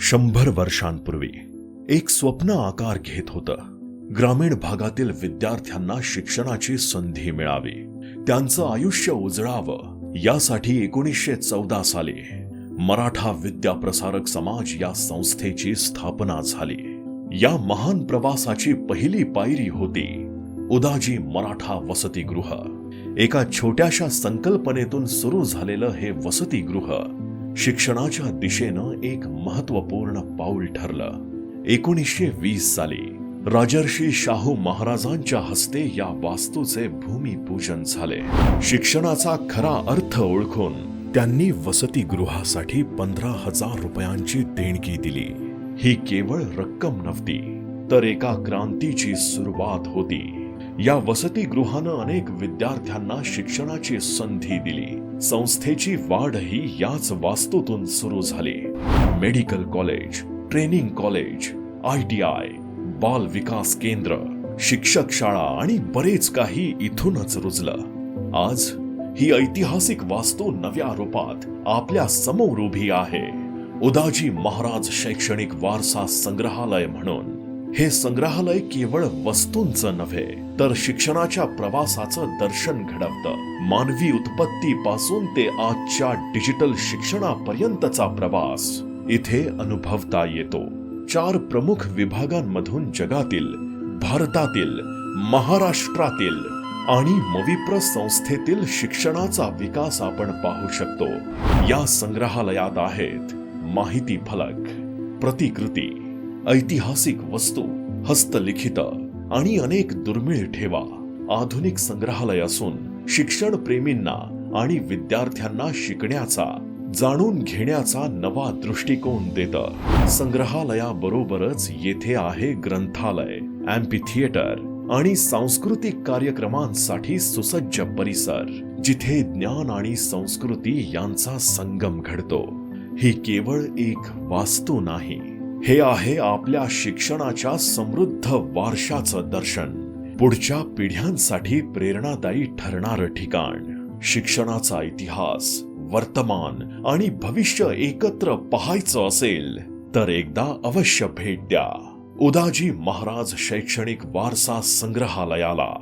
शंभर वर्षांपूर्वी एक स्वप्न आकार घेत होतं. ग्रामीण भागातील विद्यार्थ्यांना शिक्षणाची संधी मिळावी. त्यांचं आयुष्य उजळावं यासाठी एकोणीसशे चौदा साली मराठा विद्याप्रसारक समाज या संस्थेची स्थापना झाली. या महान प्रवासाची पहिली पायरी होती उदाजी मराठा वसतिगृह. एका छोट्याशा संकल्पनेतून सुरू झालेलं हे वसतिगृह शिक्षणाच्या दिशेनं एक महत्त्वपूर्ण पाऊल ठरलं. एकोणीसशे वीस साली राजर्षी शाहू महाराजांच्या हस्ते या वास्तूचे भूमिपूजन झाले. शिक्षणाचा खरा अर्थ ओळखून त्यांनी वसतिगृहासाठी पंधरा हजार रुपयांची देणगी दिली. ही केवळ रक्कम नव्हती तर एका क्रांतीची सुरुवात होती. या वसतिगृहानं अनेक विद्यार्थ्यांना शिक्षणाची संधी दिली. संस्थेची वाढही याच वास्तूतून सुरू झाली. Medical college training college I T I बाल विकास केंद्र शिक्षक शाळा आणि बरेच काही इथूनच रुजलं. आज ही ऐतिहासिक वास्तू नव्या रूपात आपल्यासमोर उभी आहे. उदाजी महाराज शैक्षणिक वारसा संग्रहालय म्हणून. हे संग्रहालय केवळ वस्तूंचं नव्हे तर शिक्षणाच्या प्रवासाचं दर्शन घडवतं. मानवी उत्पत्तीपासून ते आजच्या डिजिटल शिक्षणापर्यंतचा प्रवास इथे अनुभवता येतो. चार प्रमुख विभागांमधून जगातील भारतातील महाराष्ट्रातील आणि मविप्र संस्थेतील शिक्षणाचा विकास आपण पाहू शकतो. या संग्रहालयात आहेत माहिती फलक प्रतिकृती ऐतिहासिक वस्तू हस्तलिखित आणि अनेक दुर्मिळ ठेवा. आधुनिक संग्रहालय असून शिक्षण प्रेमींना आणि विद्यार्थ्यांना शिकण्याचा जाणून घेण्याचा नवा दृष्टिकोन देतं संग्रहालयाबरोबरच येथे आहे ग्रंथालय अँपी थिएटर आणि सांस्कृतिक कार्यक्रमांसाठी सुसज्ज परिसर जिथे ज्ञान आणि संस्कृती यांचा संगम घडतो. ही केवळ एक वास्तू नाही. हे आहे आपल्या शिक्षणाच्या समृद्ध वारशाचं दर्शन. पुढच्या पिढ्यांसाठी प्रेरणादायी ठरणारं ठिकाण. शिक्षणाचा इतिहास वर्तमान आणि भविष्य एकत्र पाहायचं असेल तर एकदा अवश्य भेट द्या. उदाजी महाराज शैक्षणिक वारसा संग्रहालयाला.